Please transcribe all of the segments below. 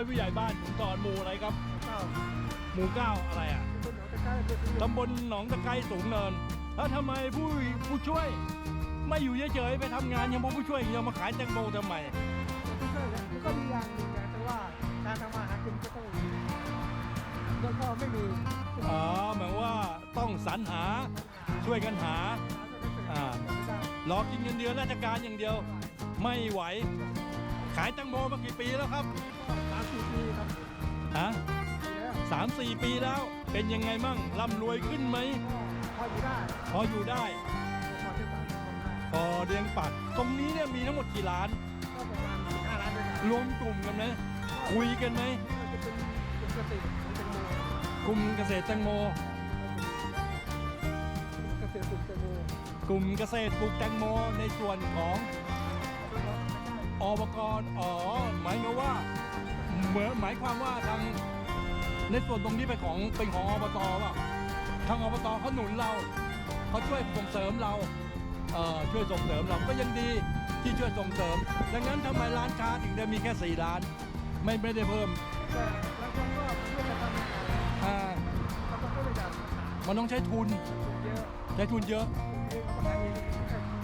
วยผู้ใหญ่บ้านผมตอนหมู่อะไรครับเก้าหมู่เก้าอะไรอะคนหนองตะไคร้เป็นที่ตำบลหนองตะไคร้สูงเนิน แล้วทำไมผู้ผู้ช่วย ไม่อยู่เฉยๆไปทำงานยังผู้ช่วยยังมาขายแตงโมทำไมไม่ใช่แล้วมันก็มีอย่างหนึ่งนะแต่ว่าการทำมาหากินก็ต้องแล้วก็ไม่มีอ๋อหมายว่าต้องสรรหาช่วยกันหา อ่า รอกินเงินเดือนราชการอย่างเดียว ไม่ไหว ขายแตงโมมากี่ปีแล้วครับสามสี่ ปีครับฮะปีแล้วสามสี่ปีแล้ว เป็นยังไงมั่งร่ำรวยขึ้นไหมก็พออยู่ได้พออยู่ได้ พอที่ปากทำได้พอเลี้ยงปักตรงนี้เนี่ยมีทั้งหมดกี่ร้าน ก็ประมาณสี่ห้าล้านด้วยกันรวมกลุ่มกันไหมคุยกันไหมก็จะเป็นปกติของแตงโมกลุ่มเกษตรแตงโม เกษตรปลูกแตงโมกลุ่มเกษตรปลูกแตงโมในส่วนของอบกอ๋อหมายความว่า เหมือนหมายความว่าทางในส่วนตรงนี้เป็นของเป็นของอบตป่ะทางอบตเขาหนุนเราเขาช่วยส่งเสริมเราเอ่อช่วยส่งเสริมเราก็ยังดีที่ช่วยส่งเสริม ดังนั้นทำไมร้านค้าถึงได้มีแค่สี่ร้าน ไม่ไม่ได้เพิ่มแต่บางคนก็เพื่อจะทำอ่าบางคนก็เลยอยากมันต้องใช้ทุนเยอะใช้ทุนเยอะเองเขาก็ทำเอง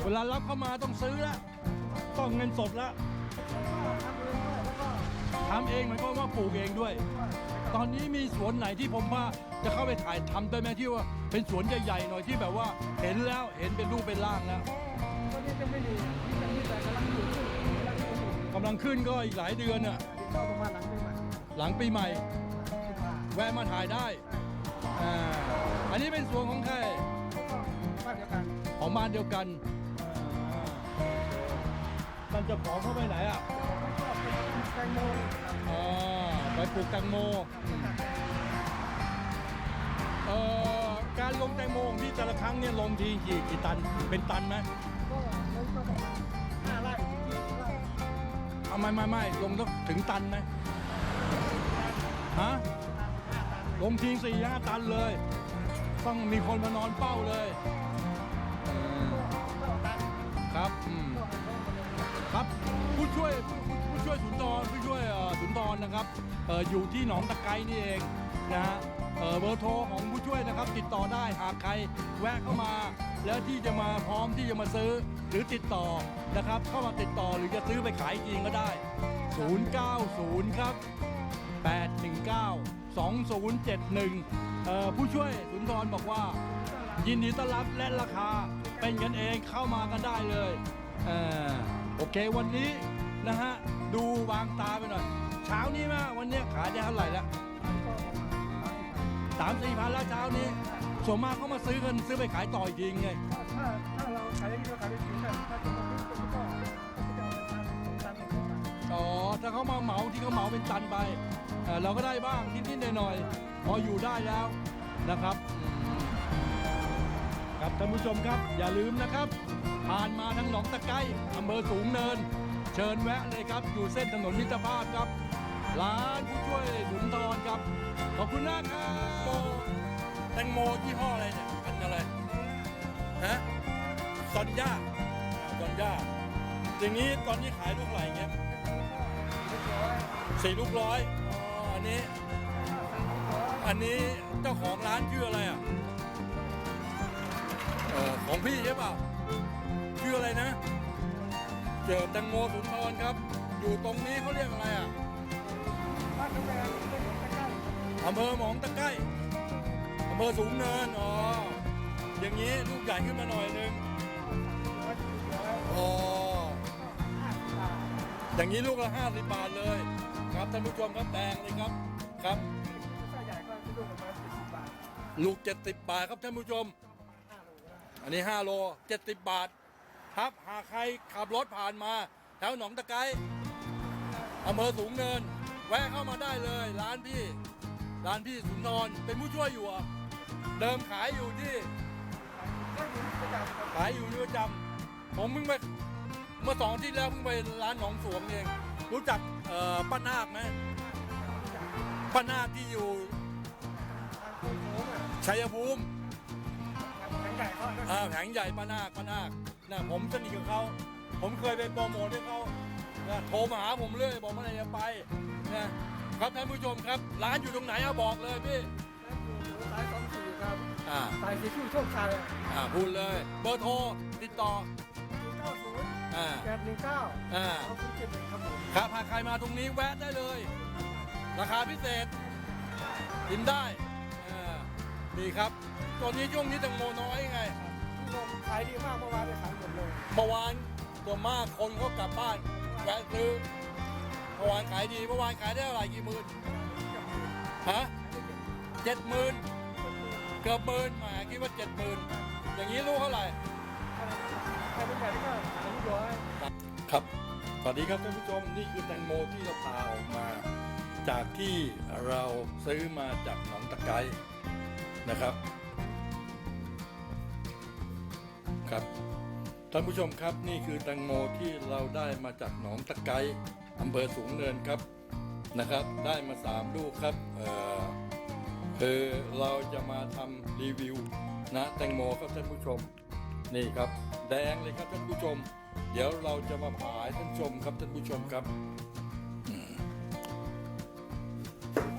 เวลารับเข้ามาต้องซื้อละต้องเงินสดละ ทำ ทำเองหมายความว่าปลูกเองด้วย ตอนนี้มีสวนไหนที่ผมว่าจะเข้าไปถ่ายทำได้ไหมที่ว่าเป็นสวนใหญ่ๆหน่อยที่แบบว่าเห็นแล้วเห็นเป็นรูปเป็นร่างแล้วตอนนี้ยังไม่มีแต่ที่แต่กำลังอยู่กำลังอยู่กำลังขึ้นก็อีกหลายเดือนน่ะก็ประมาณหลังปีใหม่หลังปีใหม่ที่ผ่านแวะมาถ่ายได้อ่าอันนี้เป็นสวนของใครบ้านเดียวกันของบ้านเดียวกันมันจะของเข้าไปไหนอะ แตงโมอ๋อไปปลูกแตงโมเอ่อการลงแตงโมของพี่แต่ละครั้งเนี่ยลงทีกี่กี่ตันเป็นตันไหมก็ลงก็ประมาณห้าไร่ที่ไร่เอาไม่ไม่ไม่ลงต้องถึงตันไหมฮะลงทีสี่ห้าตันเลย ต้องมีคนมานอนเป้าเลย นะครับอออยู่ที่หนองตะไคร้นี่เองนะฮะเบอร์โทรของผู้ช่วยนะครับติดต่อได้หากใครแวะเข้ามาแล้วที่จะมาพร้อมที่จะมาซื้อหรือติดต่อนะครับ เข้ามาติดต่อหรือจะซื้อไปขายจริงก็ได้ 090 ครับ 819 2071เอ่อผู้ช่วยสุนทรบอกว่า ยินดีต้อนรับและราคาเป็นกันเองเข้ามากันได้เลยเอโอเควันนี้นะฮะ ดูวางตาไปหน่อย เช้านี้มาวันเนี้ยขายได้เท่าไหร่แล้วก็ประสามสี่พันแล้วเช้านี้ส่วนมากเขามาซื้อกันซื้อไปขายต่ออีกทีไงถ้าถ้าเราขายได้ดีเราขายได้ดีแต่ถ้าจะมาเป็นก็จะเอาเป็นตันสองตันสองตันอ๋อถ้าเขามาเหมาที่เขาเหมาเป็นตันไปเอ่อเราก็ได้บ้างนิดๆหน่อยๆพออยู่ได้แล้วนะครับอืมครับท่านผู้ชมครับอย่าลืมนะครับ ผ่านมาทางหนองตะไคร้อำเภอสูงเนิน เชิญแวะเลยครับอยู่เส้นถนนมิตรภาพครับ ร้านผู้ช่วยสุนทรครับ ขอบคุณนะครับโมแตงโมยี่ห้ออะไรเนี่ยพันอะไรฮะซอนย่าอ่าซอนย่าอย่างนี้ตอนนี้ขายลูกไหลเงี้ยสี่ลูกร้อยอ๋ออันนี้ อันนี้เจ้าของร้านชื่ออะไรอะเออของพี่ใช่เปล่าชื่ออะไรนะ เจอแตงโมสุนทรครับ อยู่ตรงนี้เขาเรียกอะไรอะ อำเภอหมองตะไคร้อำเภอสูงเนิน อ๋อ อย่างนี้ลูกใหญ่ขึ้นมาหน่อยนึง อ๋อ อย่างนี้ลูกละห้าสิบบาทเลย ครับท่านผู้ชมครับแตงเลยครับ ครับไส้ใหญ่ก็ลูกประมาณเจ็ดสิบบาทลูกเจ็ดสิบบาทครับท่านผู้ชมห้าโลได้อันนี้5โล70บาท ครับ หากใครขับรถผ่านมา แถวหนองตะไคร้อำเภอสูงเนิน แวะเข้ามาได้เลย ร้านพี่ ร้านพี่สุนทรเป็นผู้ช่วยอยู่เหรอะเดิมขายอยู่ที่ก็อยู่ประจำครับขายอยู่ที่ประจำผมเพิ่งไปเมื่อสองอาที่แล้วเพิ่งไปร้านหนองสวงเอง รู้จักเอ่อป้านาคไหมป้านาคที่อยู่ทางโค้งโค้งอะชัยภูมิ แข็งใหญ่เขาก็อ่าแผงใหญ่ป้านาคป้านาคนะผมสนิทกับเขา ผมเคยไปโปรโมทให้เขา นะโทรมาหาผมเรื่อยบอกเมื่อไหรจะไปนะครับท่านผู้ชมครับ ร้านอยู่ตรงไหนเอาบอกเลยพี่สายสองสี่ครับอ่าสายสีชื่อโชคชัยอ่าพูดเลย เบอร์โทรติดต่อศูนย์เก้าศูนย์อ่าแปดหนึ่งเก้าอ่าสองศูนย์เจ็ดหนึ่งครับผมครับหากใครมาตรงนี้แวะได้เลย ราคาพิเศษกินได้อ่านี่ครับ ตอนนี้ช่วงนี้แตังโมน้อยไงพี่นมขายดีมากเมื่อวานไปขายหมดเลย เมื่อวานตัวมากคนเขากลับบ้าน แวะซื้อเมื่อวานขายดีเมื่อวานขายได้เท่าไหร่กี่หมื่นฮะเจ็ดหมื่นเกือบหมื่นแหมคิดว่าเจ็ดหมื่นอย่างนี้รู้เท่าไหร่ใครเป็นแบบนี้ก็ขายที่ร้อยครับสวัสดีครับท่านผู้ชมนี่คือแตงโมที่เราพาออกมา จากที่เราซื้อมาจากหนองตะไคร้นะครับครับ ท่านผู้ชมครับนี่คือแตงโมที่เราได้มาจากหนองตะไคร้อำเภอสูงเนินครับนะครับ ได้มาสามลูกครับเออคือเราจะมาทำรีวิวนะแตงโมครับท่านผู้ชมนี่ครับ แดงเลยครับท่านผู้ชม เดี๋ยวเราจะมาผ่าให้ท่านชมครับท่านผู้ชมครับ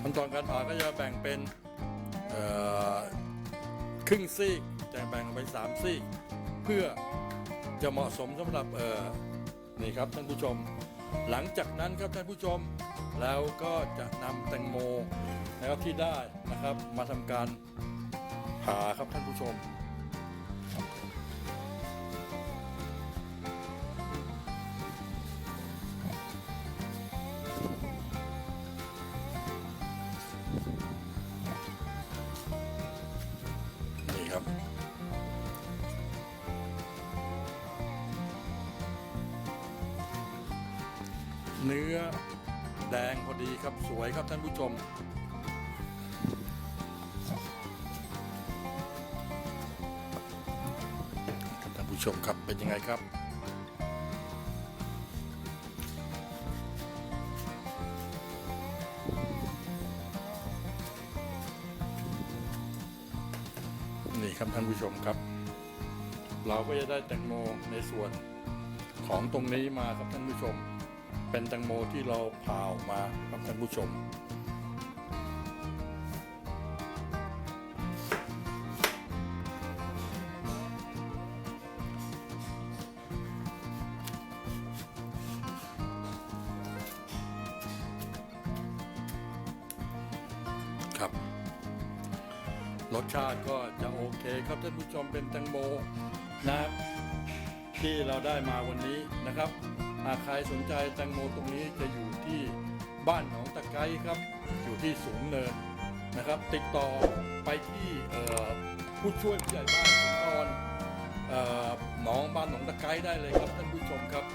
ขั้นตอนการผ่าก็จะแบ่งเป็นเออครึ่งซีกจะแบ่งออกไปสามซีกเพื่อ จะเหมาะสมสำหรับเออนี่ครับท่านผู้ชม หลังจากนั้นครับท่านผู้ชม แล้วก็จะนำแตงโมนะครับที่ได้นะครับมาทำการผ่าครับท่านผู้ชม เนื้อแดงพอดีครับสวยครับท่านผู้ชม ท่านผู้ชมครับเป็นยังไงครับนี่ครับท่านผู้ชมครับ เราก็จะได้แตงโมในส่วนของตรงนี้มาครับท่านผู้ชม เป็นแตงโมที่เราผ่าออกมาครับท่านผู้ชม ครับ รสชาติก็จะโอเคครับท่านผู้ชมเป็นแตงโมนะครับที่เราได้มาวันนี้นะครับากใครสนใจแตงโมตรงนี้จะอยู่ที่บ้านหนองตะไคร้ครับ อยู่ที่สูงเนินนะครับ ติดต่อไปที่ผู้ช่วยผู้ใหญ่บ้านสุนทรหนองบ้านหนองตะไคร้ได้เลยครับท่านผู้ชมครับ